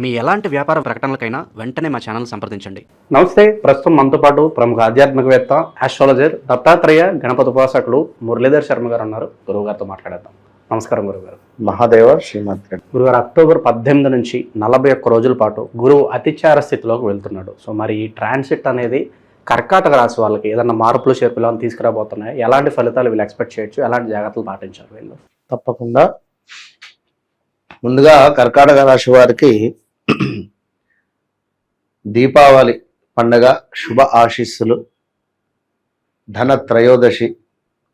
మీ ఎలాంటి వ్యాపార ప్రకటనలకైనా వెంటనే మా ఛానల్ సంప్రదించండి. నమస్తే ప్రస్తుతం మనతో పాటు ప్రముఖ ఆధ్యాత్మికవేత్త ఆస్ట్రాలజర్ దత్తాత్రేయ గణపతి ఉపాసకులు మురళీధర్ శర్మ గారు ఉన్నారు. గురువు గారితో మాట్లాడేద్దాం. నమస్కారం గురువు గారు. మహాదేవ శ్రీమద్ గురుగారు అక్టోబర్ పద్దెనిమిది నుంచి నలభై ఒక్క రోజుల పాటు గురువు అతిచార స్థితిలోకి వెళ్తున్నాడు. సో మరి ఈ ట్రాన్సిట్ అనేది కర్కాటక రాశి వాళ్ళకి ఏదైనా మార్పులు చేర్పులు అని తీసుకురాబోతున్నాయి? ఎలాంటి ఫలితాలు వీళ్ళు ఎక్స్పెక్ట్ చేయొచ్చు? ఎలాంటి జాగ్రత్తలు పాటించారు వీళ్ళు? తప్పకుండా. ముందుగా కర్కాటక రాశి వారికి దీపావళి పండగ శుభ ఆశీస్సులు ధన త్రయోదశి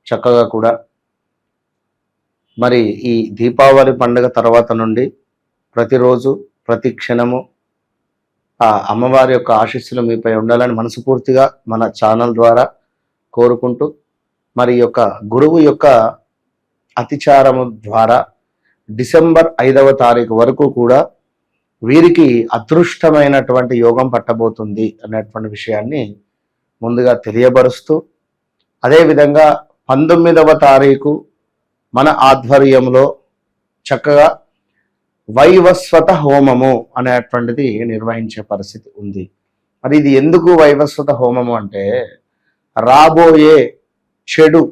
చక్కగా కూడా. మరి ఈ దీపావళి పండుగ తర్వాత నుండి ప్రతిరోజు ప్రతి క్షణము ఆ అమ్మవారి యొక్క ఆశీస్సులు మీపై ఉండాలని మనస్ఫూర్తిగా మన ఛానల్ ద్వారా కోరుకుంటూ మరి యొక్క గురువు యొక్క అతిచారము ద్వారా డిసెంబర్ ఐదవ తారీఖు వరకు కూడా వీరికి అదృష్టమైనటువంటి యోగం పట్టబోతుంది అనేటువంటి విషయాన్ని ముందుగా తెలియబరుస్తూ అదేవిధంగా పంతొమ్మిదవ తారీఖు మన ఆధ్వర్యంలో చక్కగా వైవస్వత హోమము అనేటువంటిది నిర్వహించే పరిస్థితి ఉంది. మరి ఇది ఎందుకు వైవస్వత హోమము అంటే రాబోయే చెడు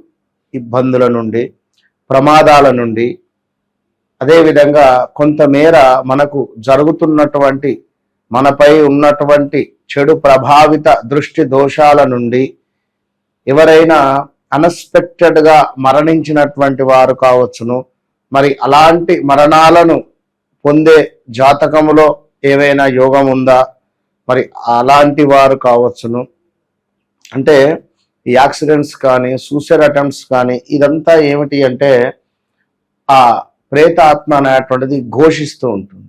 ఇబ్బందుల నుండి ప్రమాదాల నుండి అదేవిధంగా కొంతమేర మనకు జరుగుతున్నటువంటి మనపై ఉన్నటువంటి చెడు ప్రభావిత దృష్టి దోషాల నుండి ఎవరైనా అన్ఎక్స్పెక్టెడ్గా మరణించినటువంటి వారు కావచ్చును. మరి అలాంటి మరణాలను పొందే జాతకములో ఏవైనా యోగం ఉందా? మరి అలాంటి వారు కావచ్చును. అంటే ఈ యాక్సిడెంట్స్ కానీ సూసైడ్ అటెంప్ట్స్ కానీ ఇదంతా ఏమిటి అంటే ఆ ప్రేతాత్మ అనేటువంటిది ఘోషిస్తూ ఉంటుంది.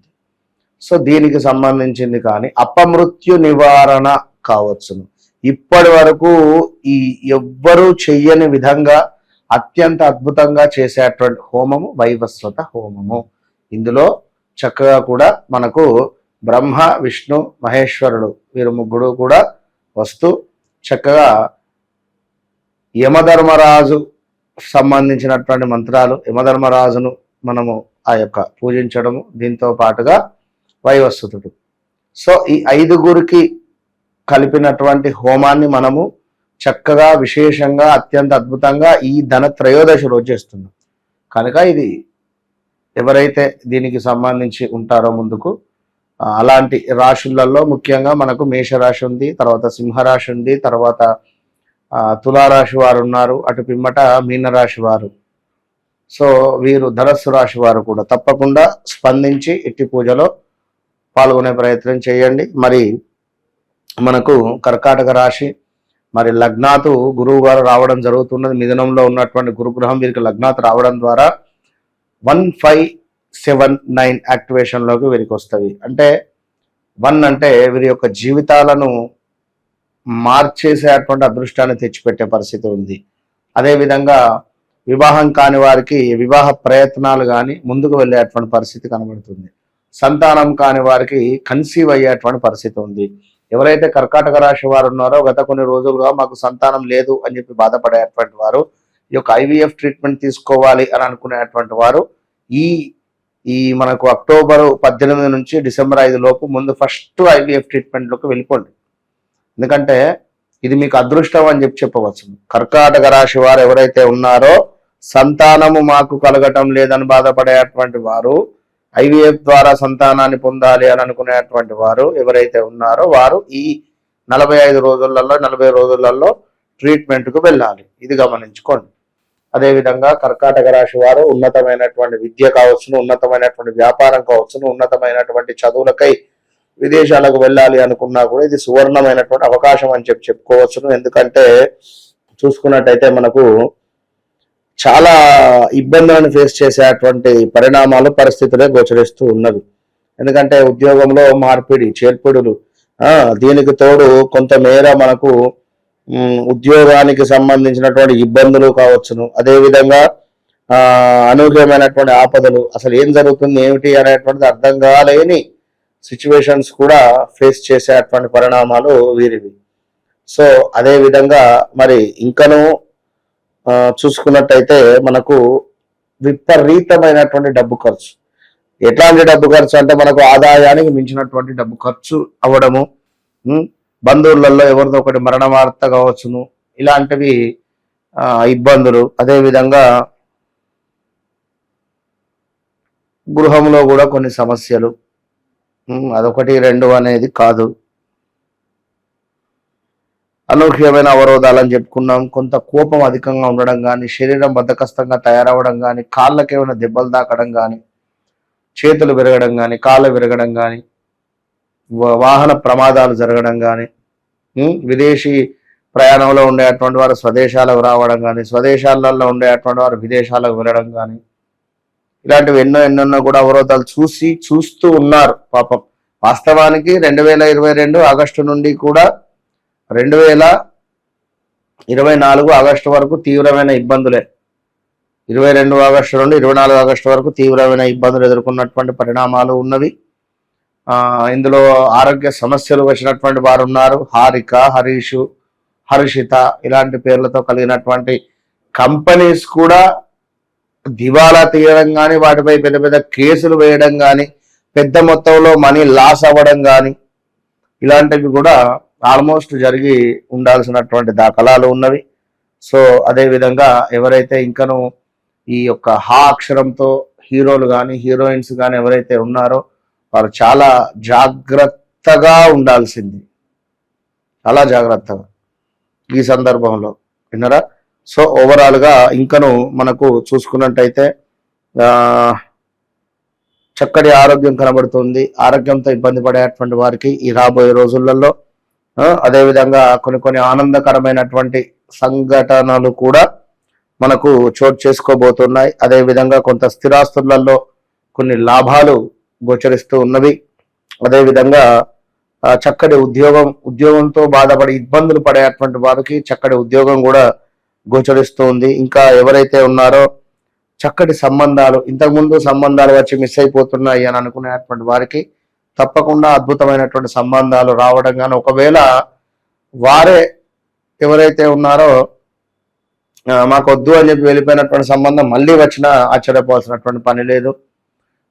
సో దీనికి సంబంధించింది కానీ అపమృత్యు నివారణ కావచ్చును. ఇప్పటి వరకు ఈ ఎవ్వరూ చెయ్యని విధంగా అత్యంత అద్భుతంగా చేసేటువంటి హోమము వైవస్వత హోమము. ఇందులో చక్కగా కూడా మనకు బ్రహ్మ విష్ణు మహేశ్వరుడు వీరు ముగ్గురు కూడా వస్తూ చక్కగా యమధర్మరాజు సంబంధించినటువంటి మంత్రాలు యమధర్మరాజును మనము ఆ యొక్క పూజించడము దీంతో పాటుగా వైవస్వతుడు. సో ఈ ఐదుగురికి కలిపినటువంటి హోమాన్ని మనము చక్కగా విశేషంగా అత్యంత అద్భుతంగా ఈ ధన త్రయోదశి రోజు చేస్తున్నాం. కనుక ఇది ఎవరైతే దీనికి సంబంధించి ఉంటారో ముందుకు అలాంటి రాశులలో ముఖ్యంగా మనకు మేషరాశి ఉంది తర్వాత సింహరాశి ఉంది తర్వాత తులారాశి వారు ఉన్నారు అటు పిమ్మట మీనరాశి వారు సో వీరు ధనస్సు రాశి వారు కూడా తప్పకుండా స్పందించి ఇట్టి పూజలో పాల్గొనే ప్రయత్నం చేయండి. మరి మనకు కర్కాటక రాశి మరి లగ్నాతు గురువు గారు రావడం జరుగుతున్నది. మిథునంలో ఉన్నటువంటి గురుగ్రహం వీరికి లగ్నాతు రావడం ద్వారా వన్ ఫైవ్ సెవెన్ నైన్ యాక్టివేషన్లోకి వీరికి వస్తుంది. అంటే వన్ అంటే వీరి యొక్క జీవితాలను మార్చేసేటువంటి అదృష్టాన్ని తెచ్చిపెట్టే పరిస్థితి ఉంది. అదేవిధంగా వివాహం కాని వారికి వివాహ ప్రయత్నాలు కానీ ముందుకు వెళ్ళేటువంటి పరిస్థితి కనబడుతుంది. సంతానం కాని వారికి కన్సీవ్ అయ్యేటువంటి పరిస్థితి ఉంది. ఎవరైతే కర్కాటక రాశి వారు ఉన్నారో గత కొన్ని రోజులుగా మాకు సంతానం లేదు అని చెప్పి బాధపడేటువంటి వారు ఈ యొక్క ఐవీఎఫ్ ట్రీట్మెంట్ తీసుకోవాలి అని అనుకునేటువంటి వారు ఈ ఈ మనకు అక్టోబర్ పద్దెనిమిది నుంచి డిసెంబర్ ఐదు లోపు ముందు ఫస్ట్ ఐవీఎఫ్ ట్రీట్మెంట్లోకి వెళ్ళిపోండి. ఎందుకంటే ఇది మీకు అదృష్టం అని చెప్పి చెప్పవచ్చు. కర్కాటక రాశి వారు ఎవరైతే ఉన్నారో సంతానము మాకు కలగటం లేదని బాధపడేటువంటి వారు ఐవీఎఫ్ ద్వారా సంతానాన్ని పొందాలి అని అనుకునేటువంటి వారు ఎవరైతే ఉన్నారో వారు ఈ నలభై ఐదు రోజులలో నలభై రోజులలో ట్రీట్మెంట్కు వెళ్ళాలి. ఇది గమనించుకోండి. అదేవిధంగా కర్కాటక రాశి వారు ఉన్నతమైనటువంటి విద్య కావచ్చును ఉన్నతమైనటువంటి వ్యాపారం కావచ్చును ఉన్నతమైనటువంటి చదువులకై విదేశాలకు వెళ్ళాలి అనుకున్నా కూడా ఇది సువర్ణమైనటువంటి అవకాశం అని చెప్పి చెప్పుకోవచ్చును. ఎందుకంటే చూసుకున్నట్టయితే మనకు చాలా ఇబ్బందులను ఫేస్ చేసేటువంటి పరిణామాలు పరిస్థితులే గోచరిస్తూ ఉన్నది ఎందుకంటే ఉద్యోగంలో మార్పిడి చేర్పిడులు దీనికి తోడు కొంతమేర మనకు ఉద్యోగానికి సంబంధించినటువంటి ఇబ్బందులు కావచ్చును. అదేవిధంగా ఆ అనూహ్యమైనటువంటి ఆపదలు. అసలు ఏం జరుగుతుంది ఏమిటి అనేటువంటిది అర్థం కాలేని సిచ్యువేషన్స్ కూడా ఫేస్ చేసేటువంటి పరిణామాలు వీరివి. సో అదేవిధంగా మరి ఇంకనూ చూసుకున్నట్టయితే మనకు విపరీతమైనటువంటి డబ్బు ఖర్చు. ఎట్లాంటి డబ్బు ఖర్చు అంటే మనకు ఆదాయానికి మించినటువంటి డబ్బు ఖర్చు అవ్వడము బంధువులలో ఎవరిదో ఒకటి మరణ వార్త కావచ్చును ఇలాంటివి ఇబ్బందులు. అదేవిధంగా గృహంలో కూడా కొన్ని సమస్యలు. అదొకటి రెండు అనేది కాదు. అనూహ్యమైన అవరోధాలని చెప్పుకున్నాం. కొంత కోపం అధికంగా ఉండడం కానీ శరీరం బద్దకస్తంగా తయారవడం కానీ కాళ్ళకి ఏమైనా దెబ్బలు తాకడం కానీ చేతులు విరగడం కానీ కాళ్ళు విరగడం కానీ వాహన ప్రమాదాలు జరగడం కానీ విదేశీ ప్రయాణంలో ఉండేటువంటి వారు స్వదేశాలకు రావడం కానీ స్వదేశాలలో ఉండేటువంటి వారు విదేశాలకు వెళ్ళడం కానీ ఇలాంటివి ఎన్నో ఎన్నెన్నో కూడా అవరోధాలు చూసి చూస్తూ ఉన్నారు. పాపం వాస్తవానికి రెండు వేల ఇరవై రెండు ఆగస్టు నుండి కూడా రెండు వేల ఇరవై నాలుగు ఆగస్టు వరకు తీవ్రమైన ఇబ్బందులే. ఇరవై రెండు ఆగస్టు నుండి ఇరవై నాలుగు ఆగస్టు వరకు తీవ్రమైన ఇబ్బందులు ఎదుర్కొన్నటువంటి పరిణామాలు ఉన్నవి. ఇందులో ఆరోగ్య సమస్యలు వచ్చినటువంటి వారు ఉన్నారు. హారిక హరీషు హర్షిత ఇలాంటి పేర్లతో కలిగినటువంటి కంపెనీస్ కూడా దివాలా తీయడం కానీ వాటిపై పెద్ద పెద్ద కేసులు వేయడం కానీ పెద్ద మొత్తంలో మనీ లాస్ అవ్వడం కానీ ఇలాంటివి కూడా ఆల్మోస్ట్ జరిగి ఉండాల్సినటువంటి దాఖలాలు ఉన్నవి. సో అదేవిధంగా ఎవరైతే ఇంకను ఈ యొక్క హా అక్షరంతో హీరోలు కానీ హీరోయిన్స్ కానీ ఎవరైతే ఉన్నారో వారు చాలా జాగ్రత్తగా ఉండాల్సింది. చాలా జాగ్రత్తగా. ఈ సందర్భంలో విన్నరా? సో ఓవరాల్గా ఇంకను మనకు చూసుకున్నట్టయితే చక్కటి ఆరోగ్యం కనబడుతుంది. ఆరోగ్యంతో ఇబ్బంది పడేటువంటి వారికి ఈ రాబోయే రోజులలో అదేవిధంగా కొన్ని కొన్ని ఆనందకరమైనటువంటి సంఘటనలు కూడా మనకు చోటు చేసుకోబోతున్నాయి. అదేవిధంగా కొంత స్థిరాస్తులలో కొన్ని లాభాలు గోచరిస్తూ ఉన్నవి. అదేవిధంగా చక్కటి ఉద్యోగం ఉద్యోగంతో బాధపడి ఇబ్బందులు పడేటువంటి వారికి చక్కటి ఉద్యోగం కూడా గోచరిస్తూ ఉంది. ఇంకా ఎవరైతే ఉన్నారో చక్కటి సంబంధాలు ఇంతకుముందు సంబంధాలు వచ్చి మిస్ అయిపోతున్నాయి అని అనుకునేటువంటి వారికి తప్పకుండా అద్భుతమైనటువంటి సంబంధాలు రావడం కానీ ఒకవేళ వారే ఎవరైతే ఉన్నారో మాకు వద్దు అని చెప్పి వెళ్ళిపోయినటువంటి సంబంధం మళ్ళీ వచ్చినా ఆశ్చర్యపోవాల్సినటువంటి పని లేదు.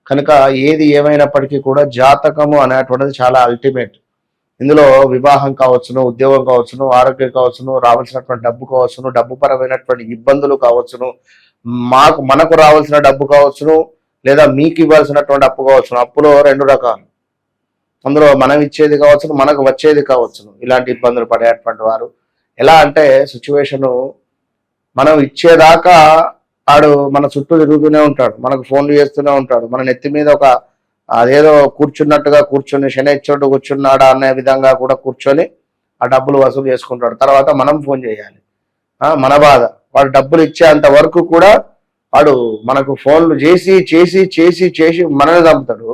కనుక ఏది ఏమైనప్పటికీ కూడా జాతకము అనేటువంటిది చాలా అల్టిమేట్ ఇందులో వివాహం కావచ్చును ఉద్యోగం కావచ్చును ఆరోగ్యం కావచ్చును రావాల్సినటువంటి డబ్బు కావచ్చును డబ్బు పరమైనటువంటి ఇబ్బందులు కావచ్చును మాకు మనకు రావాల్సిన డబ్బు కావచ్చును లేదా మీకు ఇవ్వాల్సినటువంటి అప్పు కావచ్చును అప్పులో రెండు రకాలు. అందులో మనం ఇచ్చేది కావచ్చును మనకు వచ్చేది కావచ్చును ఇలాంటి ఇబ్బందులు పడేటువంటి వారు. ఎలా అంటే సిచ్యువేషను మనం ఇచ్చేదాకా ఆడు మన చుట్టూ తిరుగుతూనే ఉంటాడు. మనకు ఫోన్లు చేస్తూనే ఉంటాడు. మన నెత్తి మీద ఒక అదేదో కూర్చున్నట్టుగా కూర్చొని శనిచ్చోటు కూర్చున్నాడా అనే విధంగా కూడా కూర్చొని ఆ డబ్బులు వసూలు చేసుకుంటాడు. తర్వాత మనం ఫోన్ చేయాలి. మన బాధ. వాడు డబ్బులు ఇచ్చేంత వరకు కూడా వాడు మనకు ఫోన్లు చేసి చేసి చేసి చేసి మనల్ని చంపుతాడు.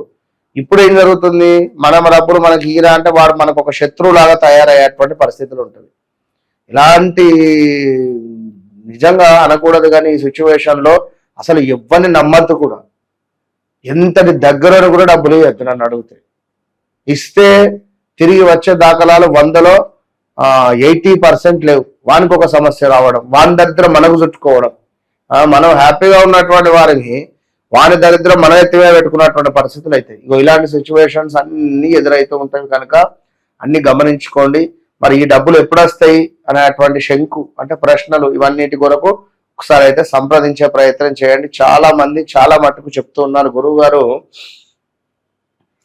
ఇప్పుడు ఏం జరుగుతుంది? మనం డబ్బులు మనకి ఈరా అంటే వాడు మనకు ఒక శత్రువులాగా తయారయ్యేటువంటి పరిస్థితులు ఉంటుంది ఇలాంటి నిజంగా అనకూడదు కానీ ఈ సిచ్యువేషన్లో అసలు ఎవ్వరిని నమ్మద్దు కూడా. ఎంతటి దగ్గర కూడా డబ్బులు ఇవ్వద్దు నన్ను అడిగితే. ఇస్తే తిరిగి వచ్చే దాఖలాలు వందలో ఎయిటీ పర్సెంట్ లేవు. వానికి ఒక సమస్య రావడం వాని దరిద్రం మనకు చుట్టుకోవడం. మనం హ్యాపీగా ఉన్నటువంటి వారిని వాని దరిద్రం మన ఎత్తివే పెట్టుకున్నటువంటి పరిస్థితులు అయితే. ఇగో ఇలాంటి సిచ్యువేషన్స్ అన్ని ఎదురైతూ ఉంటాయి కనుక అన్ని గమనించుకోండి. మరి ఈ డబ్బులు ఎప్పుడు వస్తాయి అనేటువంటి శంకు అంటే ప్రశ్నలు ఇవన్నిటి కొరకు ఒకసారి అయితే సంప్రదించే ప్రయత్నం చేయండి. చాలా మంది చాలా మట్టుకు చెప్తూ ఉన్నారు. గురువు గారు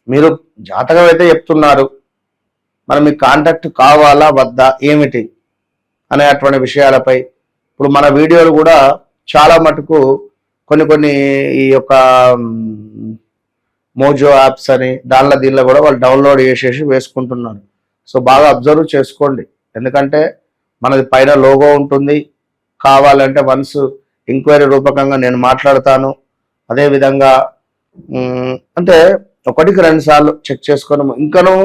మీరు జాతకం అయితే చెప్తున్నారు. మరి మీకు కాంటాక్ట్ కావాలా వద్దా ఏమిటి అనేటువంటి విషయాలపై. ఇప్పుడు మన వీడియోలు కూడా చాలా మటుకు కొన్ని కొన్ని ఈ యొక్క మోజో యాప్స్ అని దానిలో దీనిలో కూడా వాళ్ళు డౌన్లోడ్ చేసేసి వేసుకుంటున్నారు. సో బాగా అబ్జర్వ్ చేసుకోండి. ఎందుకంటే మనది పైన లోగో ఉంటుంది. కావాలంటే వన్స్ ఎంక్వైరీ రూపకంగా నేను మాట్లాడతాను. అదేవిధంగా అంటే ఒకటికి రెండు సార్లు చెక్ చేసుకొని ఇంకను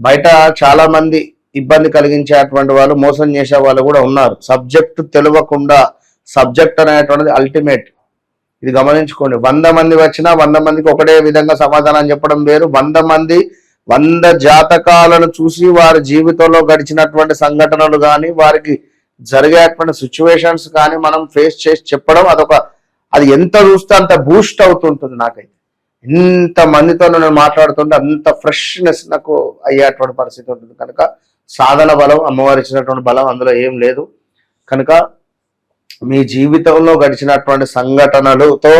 బయట చాలా మంది ఇబ్బంది కలిగించేటువంటి వాళ్ళు మోసం చేసే వాళ్ళు కూడా ఉన్నారు. సబ్జెక్ట్ తెలియకుండా సబ్జెక్ట్ అనేటువంటిది అల్టిమేట్ ఇది గమనించుకోండి. వంద మంది వచ్చినా వంద మందికి ఒకటే విధంగా సమాధానం చెప్పడం వేరు. వంద మంది వంద జాతకాలను చూసి వారి జీవితంలో గడిచినటువంటి సంఘటనలు కానీ వారికి జరిగేటువంటి సిచ్యువేషన్స్ కానీ మనం ఫేస్ చేసి చెప్పడం అదొక అది ఎంత చూస్తే అంత బూస్ట్ అవుతుంటుంది నాకైతే. ఎంత మందితో నేను మాట్లాడుతుంటే అంత ఫ్రెష్నెస్ నాకు అయ్యేటువంటి పరిస్థితి ఉంటుంది. కనుక సాధన బలం అమ్మవారు ఇచ్చినటువంటి బలం అందులో ఏం లేదు. కనుక మీ జీవితంలో గడిచినటువంటి సంఘటనలతో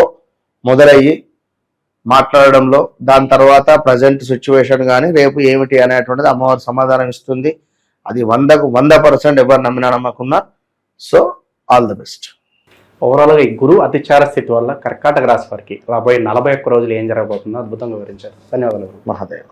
మొదలయ్యి మాట్లాడడంలో దాని తర్వాత ప్రజెంట్ సిచ్యువేషన్ కానీ రేపు ఏమిటి అనేటువంటిది అమ్మవారు సమాధానం ఇస్తుంది. అది వందకు వంద పర్సెంట్ ఎవరు నమ్మినా నమ్మకున్నా. So all the best. ఓవరాల్గా ఈ గురువు అతిచార స్థితి వల్ల కర్కాటక రాశి వారికి రాబోయే నలభై ఒక్క రోజులు ఏం జరగబోతుందో అద్భుతంగా వివరించారు. ధన్యవాదాలు. మహాదేవ.